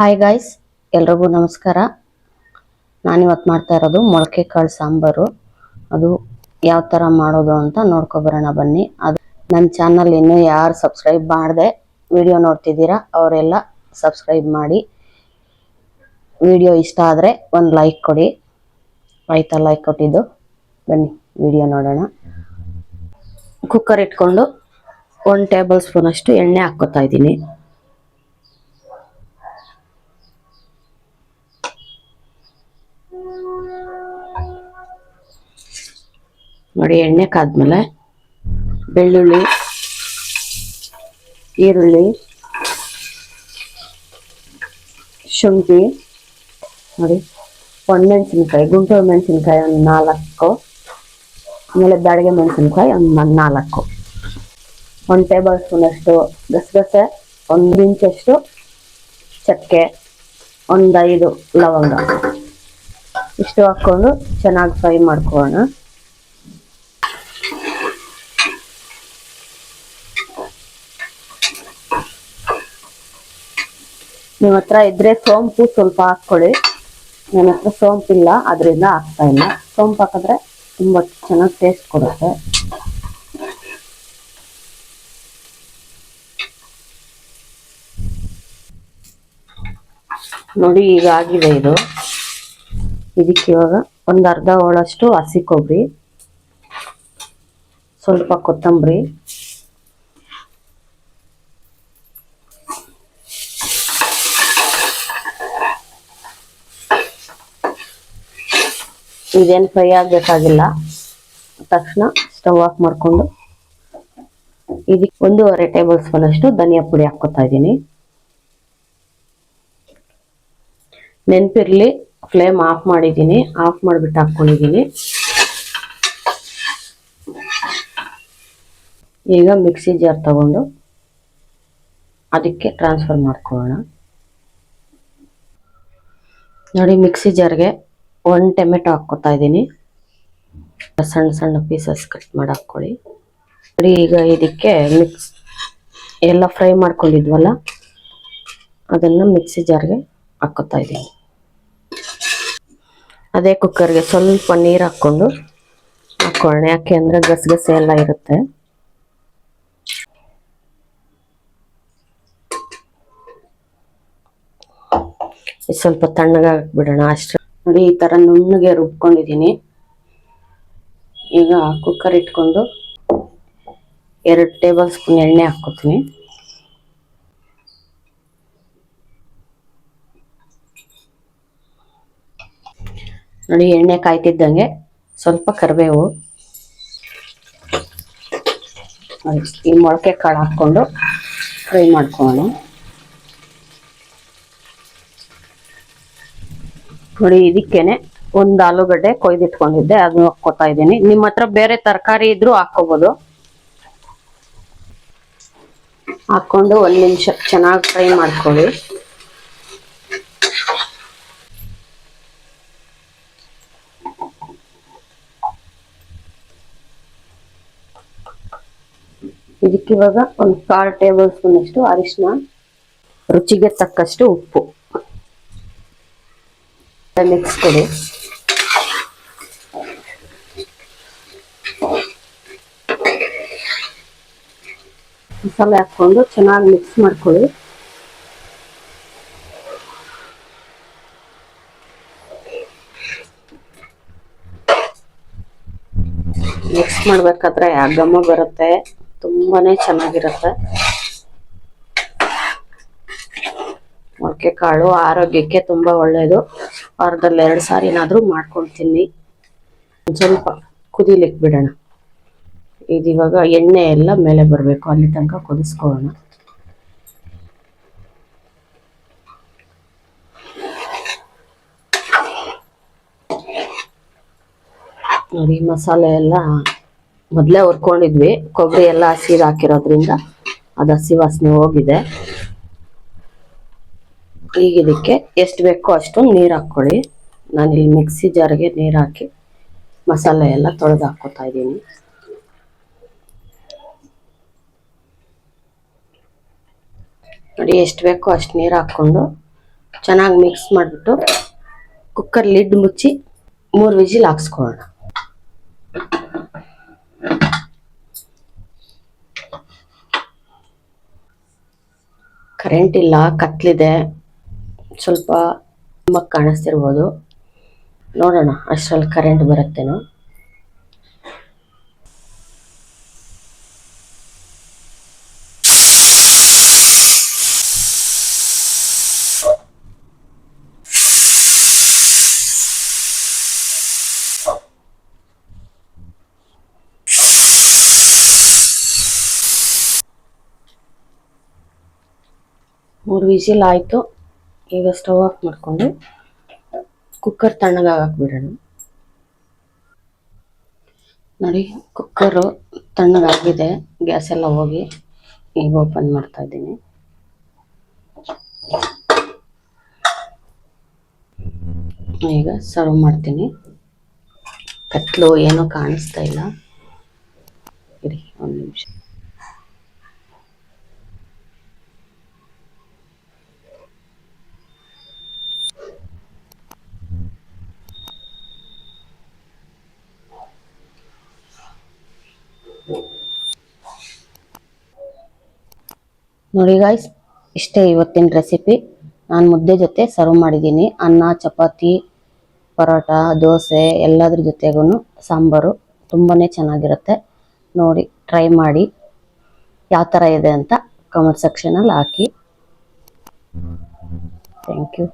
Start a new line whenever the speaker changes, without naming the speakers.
Hi guys ಎಲ್ರಿಗೂ ನಮಸ್ಕಾರ. ನಾನಿವತ್ತು ಮಾಡ್ತಾ ಇರೋದು ಮೊಳಕೆ ಕಾಳು ಸಾಂಬಾರು. ಅದು ಯಾವ ಥರ ಮಾಡೋದು ಅಂತ ನೋಡ್ಕೊಬರೋಣ ಬನ್ನಿ. ಅದು ನನ್ನ ಚಾನಲ್ ಇನ್ನೂ ಯಾರು ಸಬ್ಸ್ಕ್ರೈಬ್ ಮಾಡಿದೆ, ವಿಡಿಯೋ ನೋಡ್ತಿದ್ದೀರಾ, ಅವರೆಲ್ಲ ಸಬ್ಸ್ಕ್ರೈಬ್ ಮಾಡಿ. ವಿಡಿಯೋ ಇಷ್ಟ ಆದರೆ ಒಂದು ಲೈಕ್ ಕೊಡಿ. ಆಯ್ತಾ ಲೈಕ್ ಕೊಟ್ಟಿದ್ದು? ಬನ್ನಿ, ವಿಡಿಯೋ ನೋಡೋಣ. ಕುಕ್ಕರ್ ಇಟ್ಕೊಂಡು ಒಂದು ಟೇಬಲ್ ಸ್ಪೂನಷ್ಟು ಎಣ್ಣೆ ಹಾಕ್ಕೋತಾ ಇದ್ದೀನಿ. ನೋಡಿ ಎಣ್ಣೆ ಕಾದ್ಮೇಲೆ ಬೆಳ್ಳುಳ್ಳಿ, ಈರುಳ್ಳಿ, ಶುಂಠಿ, ನೋಡಿ ಒಣಮೆಣಸಿನ್ಕಾಯಿ, ಗುಂಟೂರು ಮೆಣಸಿನ್ಕಾಯಿ ಒಂದು ನಾಲ್ಕು, ಆಮೇಲೆ ಬ್ಯಾಡಗೆ ಮೆಣಸಿನ್ಕಾಯಿ ಒಂದು ನಾಲ್ಕು. ಒಂದು ಟೇಬಲ್ ಸ್ಪೂನಷ್ಟು ಗಸಗಸೆ, ಒಂದು ಇಂಚಷ್ಟು ಚಕ್ಕೆ, ಒಂದು ಐದು ಲವಂಗ. ಇಷ್ಟು ಹಾಕ್ಕೊಂಡು ಚೆನ್ನಾಗಿ ಫ್ರೈ ಮಾಡ್ಕೊಳ್ಳೋಣ. ನಿಮ್ಮ ಹತ್ರ ಇದ್ರೆ ಸೋಂಪು ಸ್ವಲ್ಪ ಹಾಕ್ಕೊಳ್ಳಿ. ನನ್ನ ಹತ್ರ ಸೋಂಪಿಲ್ಲ ಅದರಿಂದ ಹಾಕ್ತಾ ಇಲ್ಲ. ಸೋಂಪು ಹಾಕಿದ್ರೆ ತುಂಬ ಚೆನ್ನಾಗಿ ಟೇಸ್ಟ್ ಕೊಡುತ್ತೆ. ನೋಡಿ, ಈಗ ಆಗಿದೆ ಇದು. ಇದಕ್ಕೆ ಇವಾಗ ಒಂದು ಅರ್ಧ ಹೋಳಷ್ಟು ಹಸಿ ಕೊಬ್ಬರಿ, ಸ್ವಲ್ಪ ಕೊತ್ತಂಬರಿ ಇದೇನು ಫ್ರೈ ಆಗಬೇಕಾಗಿಲ್ಲ. ತಕ್ಷಣ ಸ್ಟವ್ ಆಫ್ ಮಾಡಿಕೊಂಡು ಇದಕ್ಕೆ ಒಂದೂವರೆ ಟೇಬಲ್ ಸ್ಪೂನ್ ಅಷ್ಟು ಧನಿಯಾ ಪುಡಿ ಹಾಕ್ಕೊತಾ ಇದ್ದೀನಿ. ನೆನಪಿರಲಿ ಫ್ಲೇಮ್ ಆಫ್ ಮಾಡಿದ್ದೀನಿ. ಆಫ್ ಮಾಡಿಬಿಟ್ಟು ಹಾಕ್ಕೊಂಡಿದ್ದೀನಿ. ಈಗ ಮಿಕ್ಸಿ ಜಾರ್ ತಗೊಂಡು ಅದಕ್ಕೆ ಟ್ರಾನ್ಸ್ಫರ್ ಮಾಡ್ಕೊಳ್ಳೋಣ. ನೋಡಿ, ಮಿಕ್ಸಿ ಜಾರ್ಗೆ ಒಂದು ಟೊಮೆಟೊ ಹಾಕೋತಾ ಇದ್ದೀನಿ ಸಣ್ಣ ಸಣ್ಣ ಪೀಸಸ್ ಕಟ್ ಮಾಡಿ ಹಾಕ್ಕೊಳ್ಳಿ ಈಗ ಇದಕ್ಕೆ ಮಿಕ್ಸ್ ಎಲ್ಲ ಫ್ರೈ ಮಾಡ್ಕೊಂಡಿದ್ವಲ್ಲ, ಅದನ್ನು ಮಿಕ್ಸಿ ಜಾರ್ಗೆ ಹಾಕೋತಾ ಇದ್ದೀನಿ ಅದೇ ಕುಕ್ಕರ್ಗೆ ಸ್ವಲ್ಪ ನೀರು ಹಾಕ್ಕೊಂಡು ಹಾಕ್ಕೊಳ್ಳೋಣ. ಯಾಕೆ ಅಂದರೆ ಗಸಗಸೆ ಎಲ್ಲ ಇರುತ್ತೆ. ಸ್ವಲ್ಪ ತಣ್ಣಗಾಗಿ ಬಿಡೋಣ ಅಷ್ಟೇ ನೋಡಿ, ಈ ಥರ ನುಣ್ಣಗೆ ರುಬ್ಕೊಂಡಿದ್ದೀನಿ. ಈಗ ಕುಕ್ಕರ್ ಇಟ್ಕೊಂಡು ಎರಡು ಟೇಬಲ್ ಸ್ಪೂನ್ ಎಣ್ಣೆ ಹಾಕ್ಕೊತೀನಿ. ನೋಡಿ, ಎಣ್ಣೆ ಕಾಯ್ತಿದ್ದಂಗೆ ಸ್ವಲ್ಪ ಕರಿಬೇವು. ಈ ಮೊಳಕೆ ಕಾಳು ಹಾಕ್ಕೊಂಡು ಫ್ರೈ ಮಾಡ್ಕೊಳ್ಳೋಣ. ನೋಡಿ, ಇದಕ್ಕೇನೆ ಒಂದು ಆಲೂಗಡ್ಡೆ ಕೊಯ್ದಿಟ್ಕೊಂಡಿದ್ದೆ. ಅದನ್ನ ಹಾಕೋತಾ ಇದ್ದೀನಿ. ನಿಮ್ಮ ಹತ್ರ ಬೇರೆ ತರಕಾರಿ ಇದ್ರೂ ಹಾಕೋಬಹುದು ಹಾಕೊಂಡು ಒಂದ್ ನಿಮಿಷ ಚೆನ್ನಾಗಿ ಫ್ರೈ ಮಾಡ್ಕೊಳ್ಳಿ. ಇದಕ್ಕಿವಾಗ ಒಂದು ಕಾಲ್ ಟೇಬಲ್ ಸ್ಪೂನ್ ಅಷ್ಟು ಅರಿಶಿನ. ರುಚಿಗೆ ತಕ್ಕಷ್ಟು ಉಪ್ಪು. ಮಿಕ್ಸ್ ಕೊಡಿ. ಮಸಾಲೆ ಹಾಕೊಂಡು ಚೆನ್ನಾಗಿ ಮಿಕ್ಸ್ ಮಾಡ್ಕೊಳ್ಳಿ. ಮಿಕ್ಸ್ ಮಾಡ್ಬೇಕಾದ್ರೆ ಆ ಘಮ ಬರುತ್ತೆ ತುಂಬಾನೇ ಚೆನ್ನಾಗಿರುತ್ತೆ. ಮೊಳಕೆ ಕಾಳು ಆರೋಗ್ಯಕ್ಕೆ ತುಂಬಾ ಒಳ್ಳೇದು. ವಾರದಲ್ಲಿ ಎರಡು ಸಾರಿನಾದ್ರೂ ಮಾಡ್ಕೊಂಡು ತಿನ್ನಿ ಸ್ವಲ್ಪ ಕುದಿಲಿಕ್ಕೆ ಬಿಡೋಣ. ಇದಿವಾಗ ಎಣ್ಣೆ ಎಲ್ಲ ಮೇಲೆ ಬರಬೇಕು. ಅಲ್ಲಿ ತನಕ ಕುದಿಸ್ಕೊಳ್ಳೋಣ. ನೋಡಿ, ಮಸಾಲೆ ಎಲ್ಲ ಮೊದಲೇ ಹುರ್ಕೊಂಡಿದ್ವಿ. ಕೊಬ್ಬರಿ ಎಲ್ಲ ಹಸಿದು ಹಾಕಿರೋದ್ರಿಂದ ಅದು ಹಸಿ ವಾಸನೆ ಹೋಗಿದೆ. ಈಗ ಇದಕ್ಕೆ ಎಷ್ಟು ಬೇಕೋ ಅಷ್ಟು ನೀರು ಹಾಕ್ಕೊಳ್ಳಿ. ನಾನು ಇಲ್ಲಿ ಮಿಕ್ಸಿ ಜಾರಿಗೆ ನೀರು ಹಾಕಿ ಮಸಾಲೆ ಎಲ್ಲ ತೊಳೆದು ಹಾಕೋತಾ ಇದ್ದೀನಿ. ನೋಡಿ ಎಷ್ಟು ಬೇಕೋ ಅಷ್ಟು ನೀರು ಹಾಕ್ಕೊಂಡು ಚೆನ್ನಾಗಿ ಮಿಕ್ಸ್ ಮಾಡಿಬಿಟ್ಟು ಕುಕ್ಕರ್ ಲಿಡ್ ಮುಚ್ಚಿ ಮೂರು ವಿಜಿಲ್ ಹಾಕ್ಸ್ಕೊಳ್ಳೋಣ. ಕರೆಂಟ್ ಇಲ್ಲ, ಕತ್ಲಿದೆ. ಸ್ವಲ್ಪ ತುಂಬ ಕಾಣಿಸ್ತಿರ್ಬೋದು. ನೋಡೋಣ ಅಷ್ಟರಲ್ಲಿ ಕರೆಂಟ್ ಬರುತ್ತೇನೋ. ಮೂರು ವಿಸಿಲ್ ಆಯಿತು. ಈಗ ಸ್ಟವ್ ಆಫ್ ಮಾಡಿಕೊಂಡು ಕುಕ್ಕರ್ ತಣ್ಣಗಾಗಕ್ಕೆ ಬಿಡೋಣ. ನೋಡಿ, ಕುಕ್ಕರು ತಣ್ಣಗಾಗಿದೆ ಗ್ಯಾಸ್ ಎಲ್ಲ ಹೋಗಿ ಈಗ ಓಪನ್ ಮಾಡ್ತಾ ಇದ್ದೀನಿ. ಈಗ ಸರ್ವ್ ಮಾಡ್ತೀನಿ. ಕತ್ಲು ಏನೂ ಕಾಣಿಸ್ತಾ ಇಲ್ಲ. ಇರಿ, ಒಂದು ನಿಮಿಷ. ನೋಡಿ ಗಾಯ್ಸ್ ಇಷ್ಟೇ ಇವತ್ತಿನ ರೆಸಿಪಿ ನಾನು ಮುದ್ದೆ ಜೊತೆ ಸರ್ವ್ ಮಾಡಿದ್ದೀನಿ. ಅನ್ನ, ಚಪಾತಿ, ಪರೋಟ, ದೋಸೆ ಎಲ್ಲದ್ರ ಜೊತೆಗೂ ಸಾಂಬಾರು ತುಂಬಾ ಚೆನ್ನಾಗಿರುತ್ತೆ. ನೋಡಿ ಟ್ರೈ ಮಾಡಿ. ಯಾವ ಥರ ಇದೆ ಅಂತ ಕಮೆಂಟ್ ಸೆಕ್ಷನಲ್ಲಿ ಹಾಕಿ. Thank you